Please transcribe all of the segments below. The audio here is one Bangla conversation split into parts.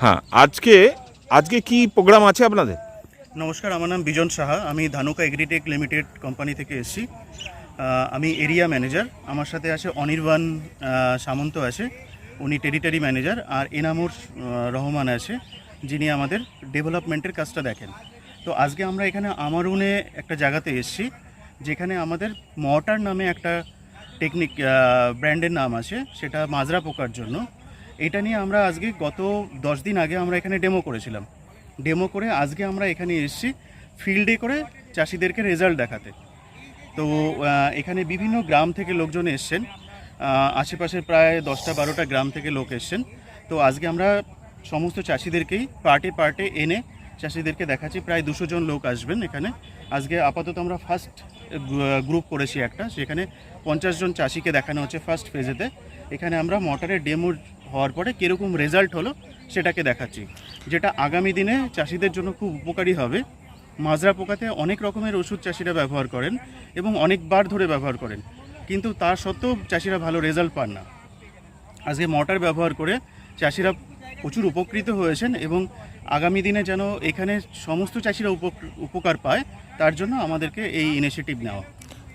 হ্যাঁ আজকে আজকে কি প্রোগ্রাম আছে আপনাদের? নমস্কার, আমার নাম বিজন সাহা। আমি ধানুকা এগ্রিটেক লিমিটেড কোম্পানি থেকে এসেছি। আমি এরিয়া ম্যানেজার। আমার সাথে আছে অনির্বাণ সামন্ত আছে। উনি টেরিটারি ম্যানেজার। আর এনামুর রহমান আছে, যিনি আমাদের ডেভেলপমেন্টের কাজটা দেখেন। তো আজকে আমরা এখানে আমারুনে একটা জায়গাতে এসেছি, যেখানে আমাদের মর্টার নামে একটা টেকনিক ব্র্যান্ডের নাম আছে, সেটা মাজরা পোকার জন্য। এটা নিয়ে আমরা আজকে গত দশ দিন আগে আমরা এখানে ডেমো করেছিলাম। ডেমো করে আজকে আমরা এখানে এসেছি ফিল্ডে করে চাষিদেরকে রেজাল্ট দেখাতে। তো এখানে বিভিন্ন গ্রাম থেকে লোকজন এসছেন। আশেপাশের প্রায় দশটা বারোটা গ্রাম থেকে লোক এসছেন। তো, আজকে আমরা সমস্ত চাষিদেরকেই পার্টে পার্টে এনে চাষিদেরকে দেখাচ্ছি। প্রায় দুশো জন লোক আসবেন এখানে। আজকে আপাতত আমরা ফার্স্ট গ্রুপ করেছি একটা, সেখানে পঞ্চাশ জন চাষিকে দেখানো হচ্ছে ফার্স্ট ফেজেতে এখানে আমরা মোটরের ডেমো হওয়ার পরে কীরকম রেজাল্ট হলো সেটাকে দেখাচ্ছি, যেটা আগামী দিনে চাষিদের জন্য খুব উপকারী হবে। মাজরা পোকাতে অনেক রকমের ওষুধ চাষিরা ব্যবহার করেন এবং অনেকবার ধরে ব্যবহার করেন, কিন্তু তা সত্ত্বেও চাষিরা ভালো রেজাল্ট পান না। আজকে মোটর ব্যবহার করে চাষিরা প্রচুর উপকৃত হয়েছেন এবং আগামী দিনে যেন এখানে সমস্ত চাষিরা উপক- উপকার পায় তার জন্য আমাদেরকে এই ইনিশিয়েটিভ নেওয়া।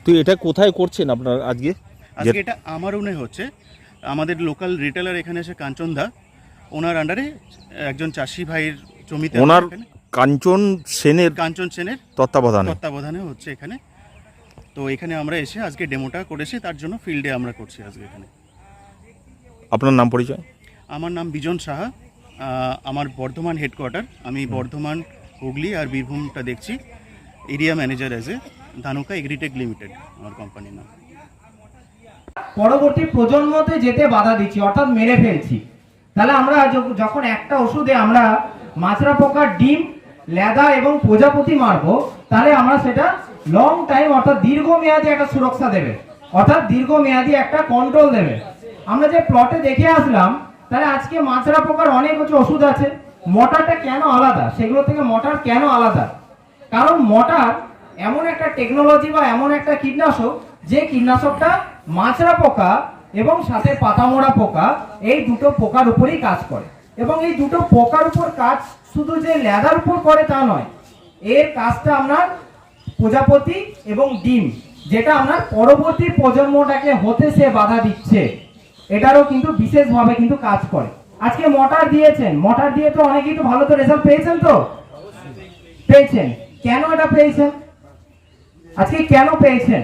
তো এটা কোথায় করছেন আপনার আজকে? আজকে এটা আমার উনে হচ্ছে। আমাদের লোকাল রিটেলার এখানে এসে কাঞ্চন দা ওনার আন্ডারে একজন চাষি ভাইয়ের জমিতে ওনার কাঞ্চন সেনের কাঞ্চন সেনের তত্ত্বাবধানে। তত্ত্বাবধানে হচ্ছে এখানে। তো এখানে আমরা এসে আজকে ডেমোটা করেছি তার জন্য ফিল্ডে আমরা করছি আজকে এখানে। আপনার নাম পরিচয়? আমার নাম বিজন সাহা। আমার বর্ধমান হেডকোয়ার্টার আমি বর্ধমান হুগলি আর বীরভূমটা দেখছি area manager as a Dhanuka agritech limited আমার কোম্পানির নাম। পরবর্তী প্রজন্মতে যেতে বাধা দিচ্ছি অর্থাৎ মেরে ফেলছি। তাহলে আমরা যখন একটা ওষুধে আমরা মাছরা পোকার ডিম লেদা এবং প্রজাপতি মারবো তাহলে আমরা সেটা লং টাইম অর্থাৎ দীর্ঘমেয়াদী একটা সুরক্ষা দেবে। অর্থাৎ দীর্ঘমেয়াদী একটা কন্ট্রোল দেবে। আমরা যে প্লটে দেখে আসলাম তাহলে আজকে মাছরা পোকার অনেক হচ্ছে ওষুধ আছে। মটারটা কেন আলাদা? সেগুলো থেকে মটার কেন আলাদা? কারণ মটার এমন একটা টেকনোলজি বা এমন একটা কীটনাশক, যে কীটনাশকটা মাছরা পোকা এবং সাথে পাতামোড়া পোকা, এই দুটো পোকার উপরেই কাজ করে। এবং এই দুটো পোকার উপর কাজ শুধু যে লেদার উপর করে তা নয়, এর কাজটা আপনার প্রজাপতি এবং ডিম, যেটা আপনার পরবর্তী প্রজন্মটাকে হতে সে বাধা দিচ্ছে। এটারও কিন্তু বিশেষভাবে কিন্তু কাজ করে। আজকে মটার দিয়েছেন। মটার দিয়ে তো অনেকেই তো ভালো তো রেজাল্ট পেয়েছেন তো? পেয়েছেন। কেন এটা পেয়েছেন? আজকে কেন পেয়েছেন?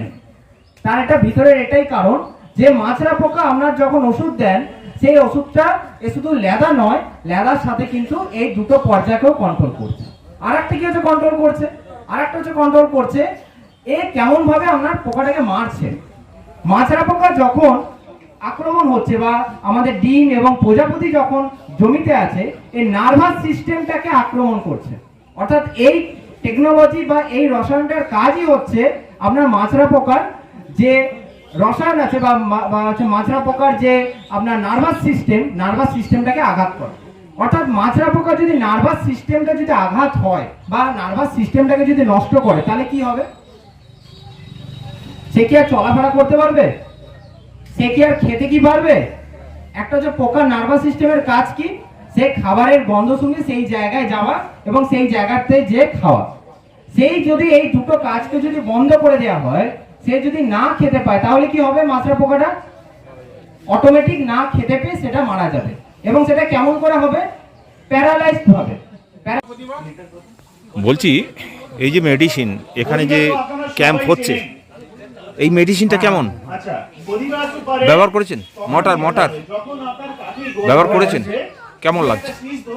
তার একটা ভিতরের এটাই কারণ যে মাছরা পোকা আপনার যখন ওষুধ দেন, সেই ওষুধটা এ শুধু লেদা নয়, লেদার সাথে কিন্তু এই দুটো পর্যায়কেও কন্ট্রোল করছে। আর একটা কি হচ্ছে কন্ট্রোল করছে? আর একটা হচ্ছে কন্ট্রোল করছে, এ কেমন ভাবে আপনার পোকাটাকে মারছে? মাছরা পোকা যখন আক্রমণ হচ্ছে বা আমাদের ডিম এবং প্রজাপতি যখন জমিতে আছে, এই নার্ভাস সিস্টেমটাকে আক্রমণ করছে। অর্থাৎ এই টেকনোলজি বা এই রসায়নটার কাজই হচ্ছে আপনার মাছরা পোকার যে রসায়ন আছে বা হচ্ছে মাছরা পোকার যে আপনার নার্ভাস সিস্টেম নার্ভাস সিস্টেমটাকে আঘাত করে। অর্থাৎ মাছরা পোকা যদি নার্ভাস সিস্টেমটা যদি আঘাত হয় বা নার্ভাস সিস্টেমটাকে যদি নষ্ট করে, তাহলে কি হবে? সে কি আর চলাফেরা করতে পারবে? সে কি আর খেতে কি পারবে? একটা হচ্ছে পোকা নার্ভাস সিস্টেমের কাজ কি? সে খাবারের গন্ধ শুনে সেই জায়গায় যাওয়া এবং সেই জায়গাতে যে খাওয়া। সেই যদি এই দুটো কাজকে যদি বন্ধ করে দেওয়া হয় সে যদি না খেতে পায় তাহলে কি হবে মাছরা পোকাটা? অটোমেটিক না খেতে পেয়ে সেটা মারা যাবে। এবং সেটা কেমন করে হবে? প্যারালাইজড হবে। বলছি এই যে মেডিসিন এখানে যে ক্যাম্প হচ্ছে এই মেডিসিনটা কেমন? আচ্ছা ব্যবহার করেছেন? মটার মটার। ব্যবহার করেছেন? কেমন লাগছে?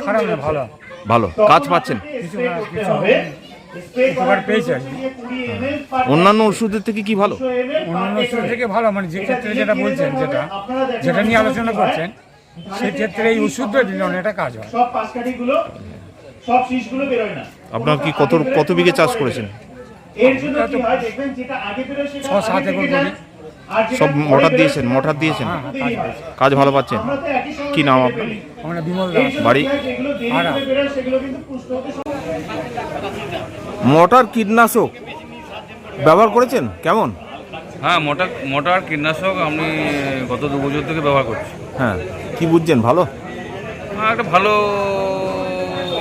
খারাপ ভালো। ভালো। কাজ পাচ্ছেন। অন্যান্য ওষুধের থেকে কি ভালো? অন্যান্য ওষুধ থেকে ভালো মানে যে ক্ষেত্রে যেটা বলছেন যেটা যেটা নিয়ে আলোচনা করছেন সেই ক্ষেত্রে এই ওষুধটা দিলে অনেকটা কাজ হয়। সব সব শীষগুলো বেরোয় না। আপনার কি কত কত বিঘে চাষ করেছেন? এর জন্য কি হয় দেখবেন যেটা আগে বেরোয় সেটা ছ সাত আগে একর থেকে যায়। করি। আর যেটা সব মোটর দিয়েছেন মোটর দিয়েছেন। হ্যাঁ হ্যাঁ। কাজ ভালো পাচ্ছেন? কি নাম আপনার? আমরা বিমল দাস। বাড়ি? হয়, মটার কীটনাশক ব্যবহার করেছেন? কেমন? হ্যাঁ মোটর মোটর কীটনাশক আমি গত দু বছর থেকে ব্যবহার করছি। হ্যাঁ কি বুঝছেন ভালো? আর একটা ভালো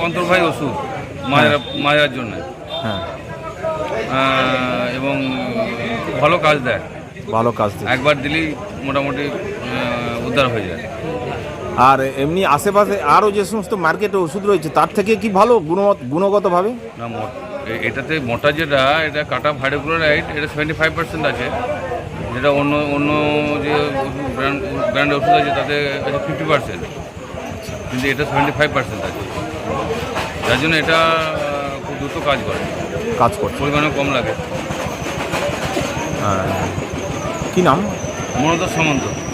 অন্তর্বাহী ওষুধ মায়েরা মায়ের জন্য। হ্যাঁ। এবং ভালো কাজ দেয়। ভালো কাজ দিচ্ছে। একবার দিলেই মোটামুটি উদ্ধার হয়ে যায়। আর এমনি আশেপাশে আরও যে সমস্ত মার্কেটে ওষুধ রয়েছে তার থেকে কি ভালো গুণগত গুণগতভাবে? না মোট এটাতে মোটা যেটা এটা কাটা ভাইডোক্লোরাইড এটা সেভেন্টি ফাইভ পার্সেন্ট আছে। যেটা অন্য অন্য যে ব্র্যান্ড ব্র্যান্ড ওষুধ আছে তাতে আছে ফিফটি পার্সেন্ট কিন্তু এটা সেভেন্টি ফাইভ পার্সেন্ট আছে। যার জন্য এটা দ্রুত কাজ করে। কাজ করে। পরিমাণও কম লাগে। হ্যাঁ। কি নাম? মনোদর সামন্ত।